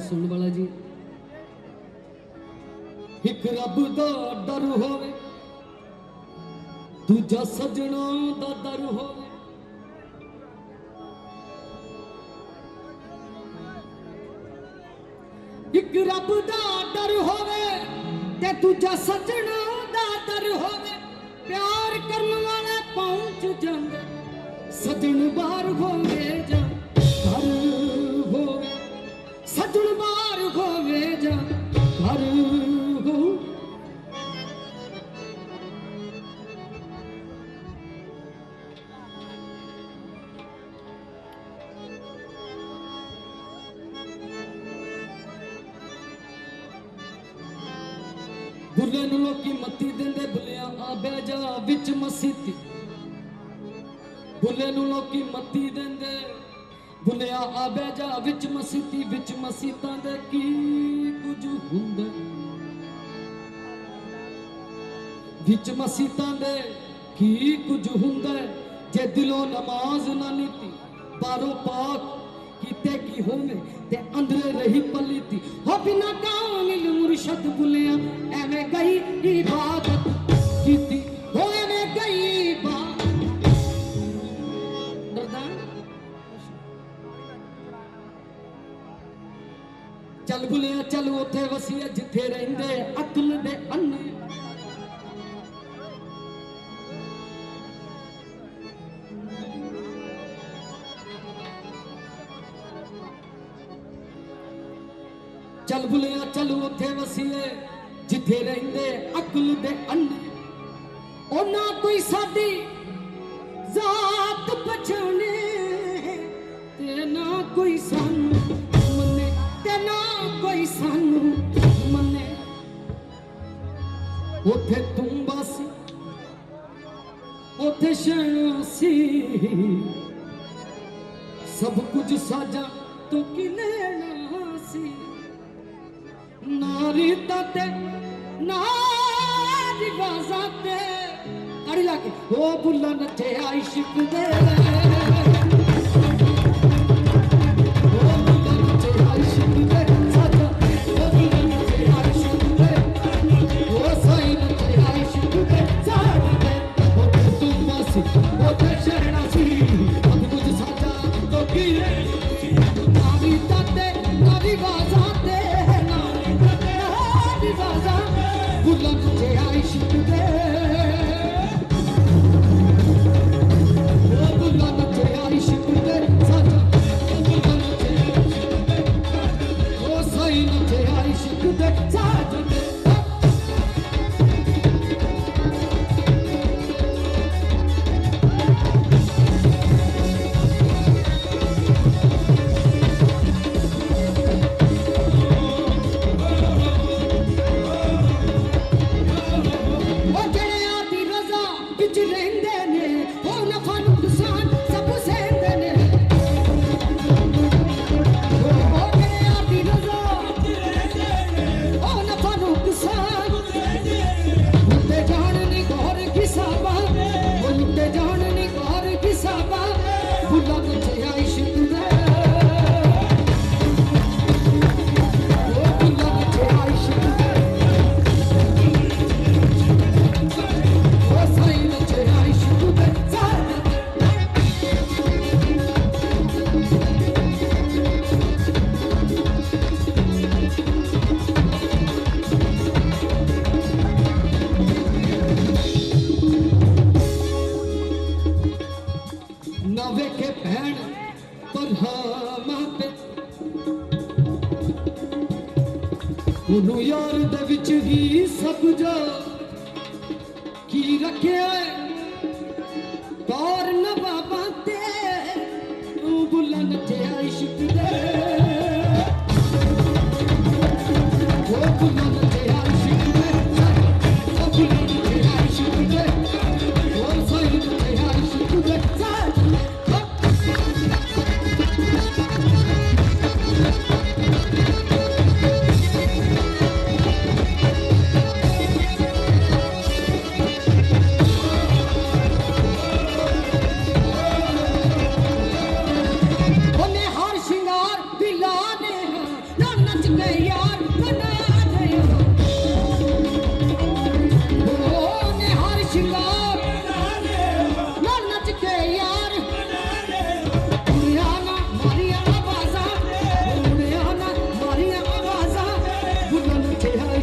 ਸੁਣ ਵਾਲਾ ਜੀ। ਇੱਕ ਰੱਬ ਦਾ ਡਰ ਹੋਵੇ, ਦੂਜਾ ਸਜਣਾ ਦਾ ਦਰ ਹੋਵੇ। ਇੱਕ ਰੱਬ ਦਾ ਡਰ ਹੋਵੇ ਤੇ ਦੂਜਾ ਸਜਣਾ ਦਾ ਦਰ ਹੋਵੇ। ਪਿਆਰ ਕਰਨ ਵਾਲਾ ਪਹੁੰਚ ਜਾਂਦੇ, ਸਜਣ ਬਾਹਰ ਹੋਵੇ ਜਾਂ ਬੁੱਲੇ ਨੂੰ ਲੋਕੀ ਮੱਤੀ ਦਿੰਦੇ, ਬੁੱਲਿਆ ਆ ਬਹਿ ਜਾ ਵਿੱਚ ਮਸੀਤੀ। ਬੁੱਲੇ ਨੂੰ ਲੋਕੀ ਮੱਤੀ ਦਿੰਦੇ, ਬੁੱਲਿਆ ਆ ਬਹਿ ਜਾ ਵਿੱਚ ਮਸੀਤੀ, ਵਿੱਚ ਮਸੀਤਾਂ ਦੇ ਕੀ ਕੁਝ ਹੁੰਦਾ? ਵਿੱਚ ਮਸੀਤਾਂ ਦੇ ਕੀ ਕੁਝ ਹੁੰਦਾ? ਜੇ ਦਿਲੋਂ ਨਮਾਜ਼ ਨਾ ਨੀਤੀ, ਬਾਹਰੋਂ ਪਾਕ ਕੀਤੇ ਕੀ ਹੋਵੇ ਤੇ ਅੰਦਰੇ ਰਹੀ ਪਲੀਤੀ। ਹੋ ਬਿਨਾ ਕਾਮਿਲ ਮੁਰਸ਼ਦ ਬੁਲਿਆ, ਐਵੇਂ ਗਈ ਇਬਾਦਤ ਕੀਤੀ। ਹੋ ਐਵੇਂ ਗਈ ਇਬਾਦਤ। ਡਰਦਾ ਚੱਲ ਬੁਲਿਆ, ਚੱਲ ਉੱਥੇ ਵਸੀਆ, ਜਿੱਥੇ ਰਹਿੰਦੇ ਅਕਲ ਦੇ ਅੰਨੇ। ਚੱਲ ਬੁਲਿਆ, ਚੱਲ ਉੱਥੇ ਵਸੀਏ, ਜਿੱਥੇ ਰਹਿੰਦੇ ਅਕਲ ਦੇ ਅੰਨੇ ਉਹ ਨਾ ਕੋਈ ਸਾਡੀ ਜ਼ਾਤ ਪਛਾਣੇ, ਤੇ ਨਾ ਕੋਈ ਸਾਨੂੰ ਮੰਨੇ, ਤੇ ਨਾ ਕੋਈ ਸਾਨੂੰ ਮੰਨੇ। ਉੱਥੇ ਤੂੰ ਬਸ ਉੱਥੇ ਸ਼ਹਿਣਾ ਸੀ। ਸਭ ਕੁਝ ਸਾਜਾ ਤੂੰ ਕੀ ਲੈਣਾ ਸੀ? ਨਾਰੀ ਤੇ ਨਾ ਰਿਵਾਜ਼ਾਂ ਤੇ ਅੜੀ ਲਾ ਕੇ ਉਹ ਬੁੱਲਾ gücünün de Mira que hay.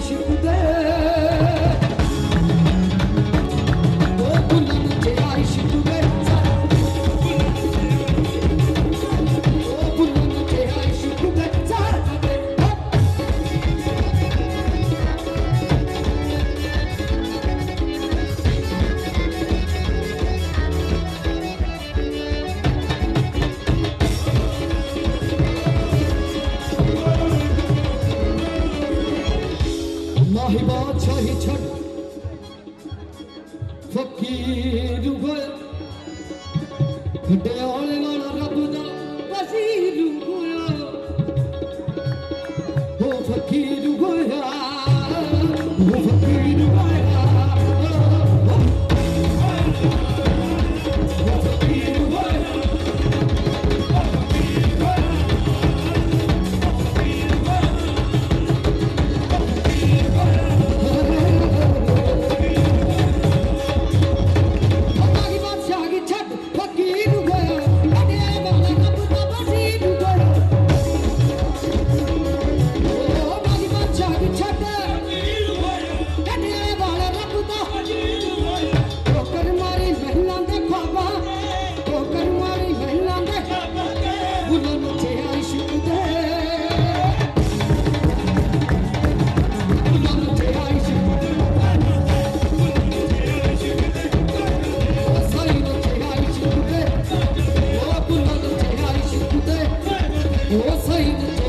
you. শাহী বাদশাহী ছট। ফকির গোল দয়াল নানা রব না বসির গোল ও I'll